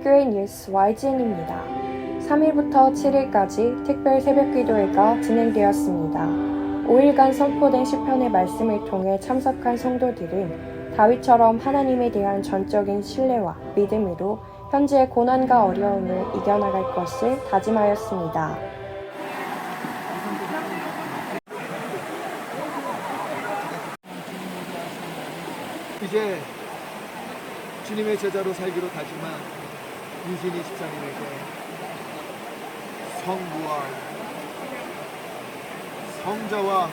예감교회 뉴스 YGN입니다. 3일부터 7일까지 특별 새벽 기도회가 진행되었습니다. 5일간 선포된 시편의 말씀을 통해 참석한 성도들은 다윗처럼 하나님에 대한 전적인 신뢰와 믿음으로 현재의 고난과 어려움을 이겨나갈 것을 다짐하였습니다. 이제 주님의 제자로 살기로 다짐한 유진이 집사님에게 성부와 성자와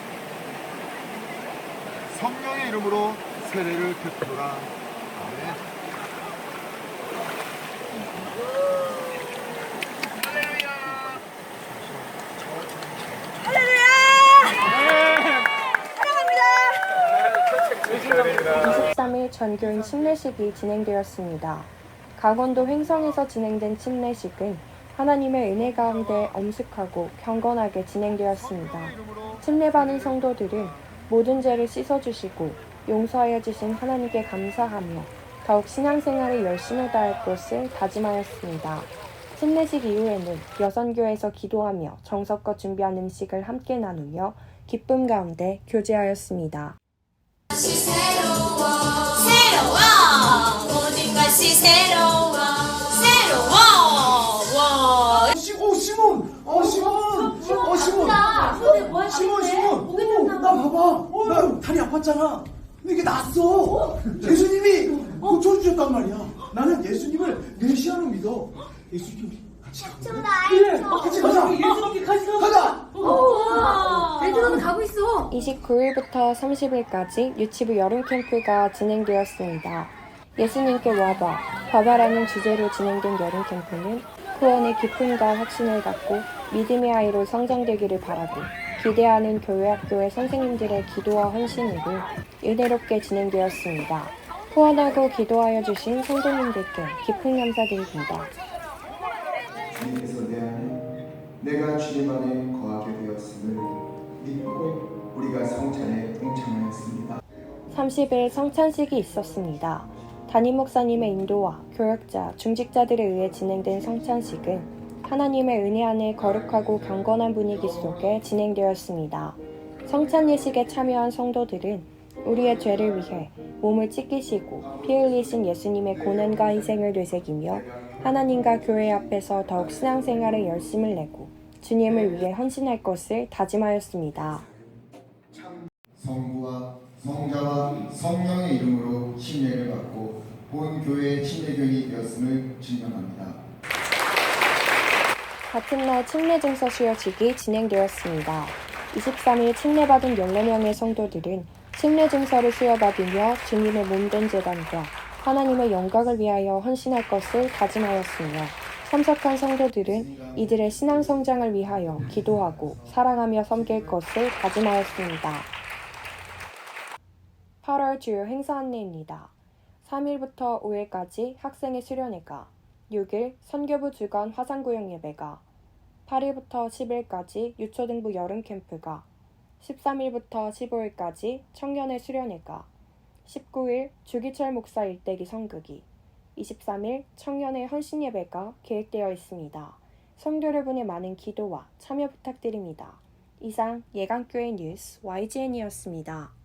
성령의 이름으로 세례를 베풀어라. 아멘. 네. 23일 전교인 침례식이 진행되었습니다. 강원도 횡성에서 진행된 침례식은 하나님의 은혜 가운데 엄숙하고 경건하게 진행되었습니다. 침례받은 성도들은 모든 죄를 씻어주시고 용서하여 주신 하나님께 감사하며 더욱 신앙생활을 열심히 다할 것을 다짐하였습니다. 침례식 이후에는 여선교에서 기도하며 정석껏 준비한 음식을 함께 나누며 기쁨 가운데 교제하였습니다. 것이 새로워 새로워 와 시, 어, 시몬! 어, 시몬! 어, 시몬! 뭐 시몬, 시몬! 어, 나 봐봐! 나 다리 아팠잖아! 근데 이게 낫어! 예수님이 고쳐주셨단 말이야! 나는 예수님을 메시아로 믿어! 예수님 같이 가자! 그래! 같이 가자! 예수님 같이 가자! 애들은 가고 있어. 29일부터 30일까지 유치부 여름 캠프가 진행되었습니다. 예수님께 와봐, 봐봐라는 주제로 진행된 여름 캠프는 후원의 기쁨과 확신을 갖고 믿음의 아이로 성장되기를 바라고 기대하는 교회 학교의 선생님들의 기도와 헌신으로 은혜롭게 진행되었습니다. 후원하고 기도하여 주신 성도님들께 깊은 감사드립니다. 주님께서 내 안에 내가 주님 안에 거하게 되었음을 믿고 우리가 성찬에 동참하였습니다. 30일 성찬식이 있었습니다. 담임 목사님의 인도와 교역자, 중직자들에 의해 진행된 성찬식은 하나님의 은혜 안에 거룩하고 경건한 분위기 속에 진행되었습니다. 성찬 예식에 참여한 성도들은 우리의 죄를 위해 몸을 찢기시고 피 흘리신 예수님의 고난과 희생을 되새기며 하나님과 교회 앞에서 더욱 신앙생활에 열심을 내고 주님을 위해 헌신할 것을 다짐하였습니다. 성부와 성자와 성령의 이름으로 침례를 받고 본 교회의 침례교인이 되었음을 증명합니다. 같은 날 침례 증서 수여식이 진행되었습니다. 23일 침례받은 14명의 성도들은 침례 증서를 수여받으며 주님의 몸된 재단과 하나님의 영광을 위하여 헌신할 것을 다짐하였으며 참석한 성도들은 이들의 신앙 성장을 위하여 기도하고 사랑하며 섬길 것을 다짐하였습니다. 8월 주요 행사 안내입니다. 3일부터 5일까지 학생의 수련회가, 6일 선교부 주간 화상구역 예배가, 8일부터 10일까지 유초등부 여름 캠프가, 13일부터 15일까지 청년의 수련회가, 19일 주기철 목사 일대기 성극이, 23일 청년의 헌신 예배가 계획되어 있습니다. 성도 여러분의 많은 기도와 참여 부탁드립니다. 이상 예강교회 뉴스 YGN이었습니다.